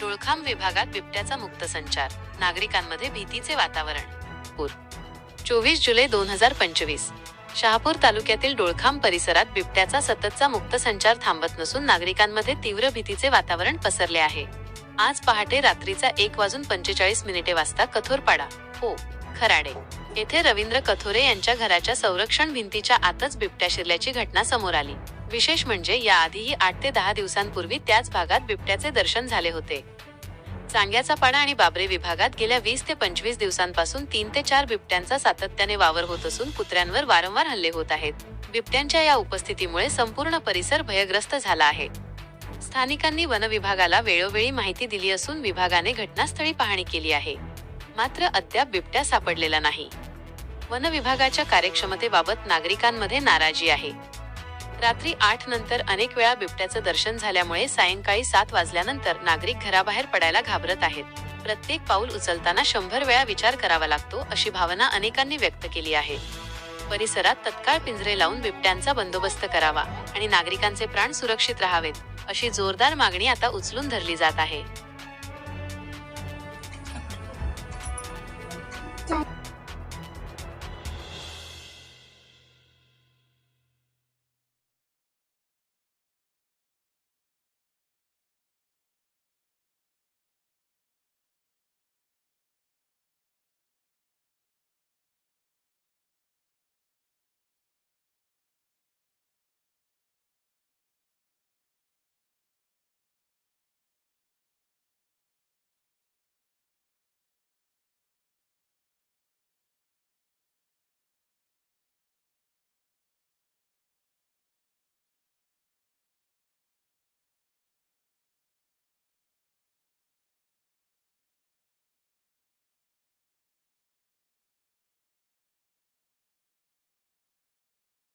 डोळखाम विभागात बिबट्याचा मुक्त संचार. नागरिकांमध्ये भीतीचे वातावरण. पूर. चोवीस जुलै दोन हजार पंचवीस. शहापूर तालुक्यातील डोळखाम परिसरात बिबट्याचा सततचा मुक्त संचार थांबत नसून नागरिकांमध्ये तीव्र भीतीचे वातावरण पसरले आहे. आज पहाटे रात्रीचा एक वाजून पंचेचाळीस मिनिटे वाजता कथोरपाडा हो खराडे येथे रवींद्र कथोरे यांच्या घराच्या संरक्षण भिंतीच्या आतच बिबट्या शिरल्याची घटना समोर आली. विशेष म्हणजे याआधीही आठ ते दहा दिवसांपूर्वी त्याच भागात बिबट्याचे दर्शन झाले होते. चांग्याचा पाडा आणि बाबरे विभागात गेल्या वीस ते पंचवीस दिवसांपासून तीन ते चार बिबट्यांचा सातत्याने वावर होत असून कुत्र्यांवर वारंवार हल्ले होत आहेत. बिबट्यांच्या या उपस्थितीमुळे संपूर्ण परिसर भयग्रस्त झाला आहे. स्थानिकांनी वन विभागाला वेळोवेळी माहिती दिली असून विभागाने घटनास्थळी पाहणी केली आहे. मात्र अद्याप बिबट्या सापडलेला नाही. वन विभागाच्या कार्यक्षमतेबाबत नागरिकांमध्ये नाराजी आहे. रात्री आठ नंतर अनेक वेळा बिबट्याचं दर्शन झाल्यामुळे सायंकाळी सात वाजल्यानंतर नागरिक घराबाहेर पडायला घाबरत आहेत. प्रत्येक पाऊल उचलताना शंभर वेळा विचार करावा लागतो अशी भावना अनेकांनी व्यक्त केली आहे. परिसरात तत्काळ पिंजरे लावून बिबट्यांचा बंदोबस्त करावा आणि नागरिकांचे प्राण सुरक्षित राहावेत अशी जोरदार मागणी आता उचलून धरली जात आहे.